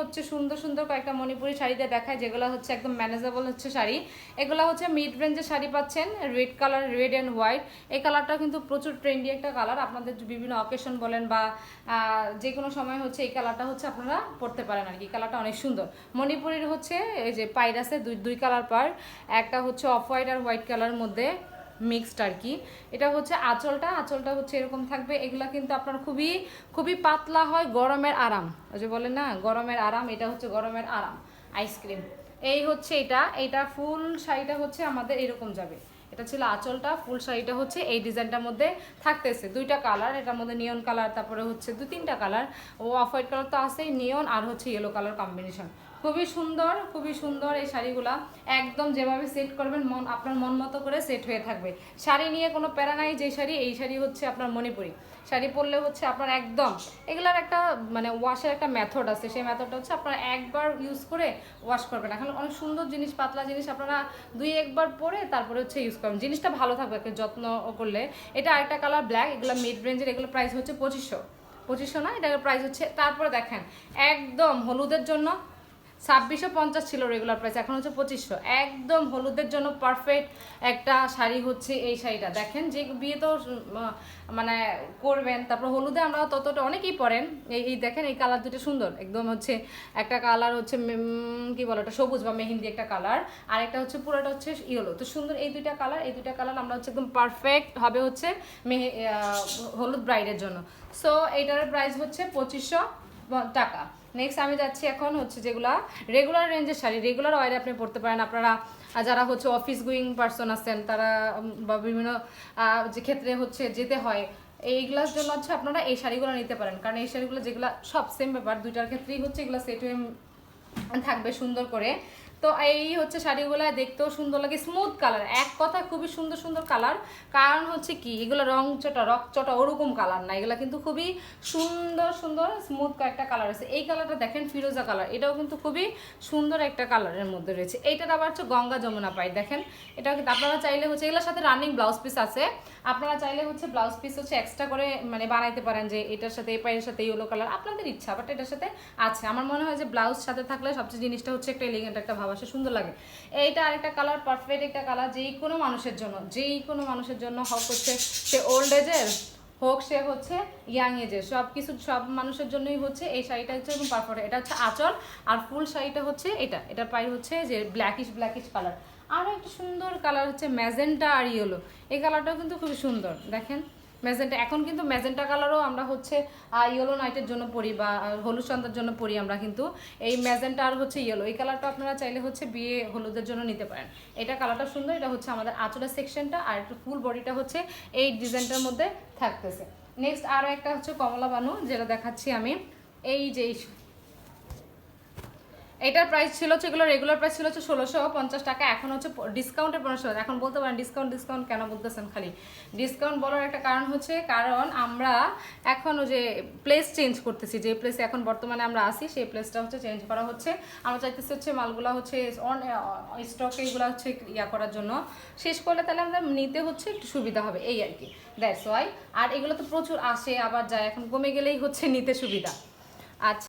হচ্ছে সুন্দর সুন্দর কয়েকটা মণিপুরি শাড়িতে দেখায়, যেগুলো হচ্ছে একদম ম্যানেজেবল হচ্ছে শাড়ি। এগুলো হচ্ছে মিড রেঞ্জের শাড়ি পাচ্ছেন red colour red and white এই কালারটা কিন্তু প্রচুর ট্রেন্ডি একটা কালার আপনাদের বিভিন্ন অকেশন বলেন বা যে কোনো সময় হচ্ছে এই কালারটা হচ্ছে আপনারা পরতে পারেন আর কি। কালারটা অনেক সুন্দর। মণিপুরির হচ্ছে এই যে পাইরাসে দুই দুই কালার পার একটা হচ্ছে অফ হোয়াইট আর হোয়াইট কালারের মধ্যে। মিক্সড আর কি। এটা হচ্ছে আঁচলটা আঁচলটা হচ্ছে এরকম থাকবে। এগুলা কিন্তু আপনার খুবই খুবই পাতলা হয়, গরমের আরাম। ওই যে বলেন না, গরমের আরাম, এটা হচ্ছে গরমের আরাম আইসক্রিম এই হচ্ছে এটা এইটা ফুল শাড়িটা হচ্ছে আমাদের এরকম যাবে। এটা ছিল আঁচলটা, ফুল শাড়িটা হচ্ছে এই ডিজাইনটার মধ্যে থাকতেছে। দুইটা কালার, এটার মধ্যে নিয়ন কালার, তারপরে হচ্ছে দু তিনটা কালার। ও অফ হোয়াইট কালার তো আছেই নিয়ন আর হচ্ছে ইয়েলো কালার কম্বিনেশন খুবই সুন্দর খুবই সুন্দর এই শাড়িগুলা। একদম যেভাবে সেট করবেন, মন, আপনার মন মতো করে সেট হয়ে থাকবে। শাড়ি নিয়ে কোনো প্যারা নাই, যে শাড়ি, এই শাড়ি হচ্ছে আপনার মণিপুরি। শাড়ি পরলে হচ্ছে আপনার একদম এগুলার একটা মানে ওয়াশের একটা মেথড আছে। সেই মেথডটা হচ্ছে আপনারা একবার ইউজ করে ওয়াশ করবেন। এখন অনেক সুন্দর জিনিস, পাতলা জিনিস আপনারা দুই একবার পরে তারপরে হচ্ছে ইউজ করবেন। জিনিসটা ভালো থাকবে যত্ন করলে। এটা আরেকটা কালার ব্ল্যাক এগুলো মিড রেঞ্জের এগুলো প্রাইস হচ্ছে পঁচিশশো। পঁচিশশো না, এটার প্রাইস হচ্ছে, তারপরে দেখেন, একদম হলুদের জন্য ছাব্বিশশো পঞ্চাশ ছিল রেগুলার প্রাইস এখন হচ্ছে পঁচিশশো। একদম হলুদের জন্য পারফেক্ট একটা শাড়ি হচ্ছে এই শাড়িটা। দেখেন যে বিয়ে তো মানে করবেন, তারপর হলুদে আমরা ততটা অনেকেই পরেন। এই এই দেখেন এই কালার দুটো সুন্দর। একদম হচ্ছে একটা কালার হচ্ছে কি বলো এটা সবুজ বা মেহেন্দি একটা কালার আর একটা হচ্ছে পুরোটা হচ্ছে ইয়েলো তো সুন্দর এই দুইটা কালার এই দুইটা কালার আমরা হচ্ছে একদম পারফেক্ট হবে হচ্ছে মেহে হলুদ ব্রাইডের জন্য। সো এইটার প্রাইস হচ্ছে পঁচিশশো টাকা। নেক্সট আমি যাচ্ছি এখন হচ্ছে যেগুলা রেগুলার রেঞ্জের শাড়ি। রেগুলার ওয়ারে আপনি পড়তে পারেন। আপনারা যারা হচ্ছে অফিস গোয়িং পার্সন আছেন, তারা বা বিভিন্ন যে ক্ষেত্রে হচ্ছে যেতে হয়, এইগুলোর জন্য হচ্ছে আপনারা এই শাড়িগুলো নিতে পারেন। কারণ এই শাড়িগুলো যেগুলো সব সেম ব্যাপার, দুইটার ক্ষেত্রেই হচ্ছে এগুলো সেট থাকবে সুন্দর করে। তো এই হচ্ছে শাড়িগুলো দেখতেও সুন্দর লাগে। স্মুথ কালার এক কথা খুবই সুন্দর সুন্দর কালার কারণ হচ্ছে কি, এগুলো রং চটা, রক চটা ওরকম কালার না। এগুলো কিন্তু খুবই সুন্দর সুন্দর স্মুথ একটা কালার আছে। এই কালারটা দেখেন ফিরোজা কালার এটাও কিন্তু খুবই সুন্দর একটা কালারের মধ্যে রয়েছে। এইটার আবার হচ্ছে গঙ্গা যমুনা পাই, দেখেন। এটাও কিন্তু আপনারা চাইলে হচ্ছে, এগুলোর সাথে রানিং ব্লাউজ পিস আছে। আপনারা চাইলে হচ্ছে ব্লাউজ পিস হচ্ছে এক্সট্রা করে মানে বানাইতে পারেন যে এটার সাথে, এই পায়ের সাথে ইয়েলো কালার আপনাদের ইচ্ছা বাট এটার সাথে আছে। আমার মনে হয় যে ব্লাউজ সাথে থাকলে সবচেয়ে জিনিসটা হচ্ছে একটা এলিগেন্ট একটা আসে সুন্দর লাগে। এইটা আরেকটা কালার পারফেক্ট একটা কালার যেই কোনো মানুষের জন্য, যেই কোনো মানুষের জন্য হোক হচ্ছে সে ওল্ড এজের হোক সে হচ্ছে ইয়াং এজের সব কিছু সব মানুষের জন্যই হচ্ছে এই শাড়িটা হচ্ছে এবং পারফেক্ট এটা হচ্ছে আঁচল আর ফুল শাড়িটা হচ্ছে এটা। এটা পাই হচ্ছে যে ব্ল্যাকিশ ব্ল্যাকিশ কালার আরও একটা সুন্দর কালার হচ্ছে ম্যাজেন্টা আর ইয়েলো এই কালারটাও কিন্তু খুবই সুন্দর। দেখেন ম্যাজেন্টা, এখন কিন্তু ম্যাজেন্টা কালারও আমরা হচ্ছে ইয়েলো নাইটের জন্য পরি বা হলুদ সন্ধ্যার জন্য পরি আমরা কিন্তু। এই ম্যাজেন্টা আর হচ্ছে ইয়েলো এই কালারটা আপনারা চাইলে হচ্ছে বিয়ে হলুদের জন্য নিতে পারেন। এটা কালারটা সুন্দর, এটা হচ্ছে আমাদের আচড়া সেকশনটা আর একটু ফুল বডিটা হচ্ছে এই ডিজাইনটার মধ্যে থাকতেছে। নেক্সট আরও একটা হচ্ছে কমলা বানু, যেটা দেখাচ্ছি আমি। এই যে এটার প্রাইস ছিল হচ্ছে এগুলো রেগুলার প্রাইস ছিল হচ্ছে ষোলোশো পঞ্চাশ টাকা। এখন হচ্ছে ডিসকাউন্টের পনেরোশো এখন বলতে পারেন ডিসকাউন্ট ডিসকাউন্ট কেন বলতেছেন খালি? ডিসকাউন্ট বলার একটা কারণ হচ্ছে, কারণ আমরা এখন যে প্লেস চেঞ্জ করতেছি, যে প্লেসে এখন বর্তমানে আমরা আসি সেই প্লেসটা হচ্ছে চেঞ্জ করা হচ্ছে। আমরা চাইতেছি হচ্ছে মালগুলা হচ্ছে অন স্টকে এগুলো হচ্ছে ইয়া করার জন্য। শেষ করলে তাহলে আমাদের নিতে হচ্ছে একটু সুবিধা হবে, এই আর কি। দ্যাটস ওয়াই আর এগুলো তো প্রচুর আসে, আবার যায়। এখন কমে গেলেই হচ্ছে নিতে সুবিধা। আচ্ছা।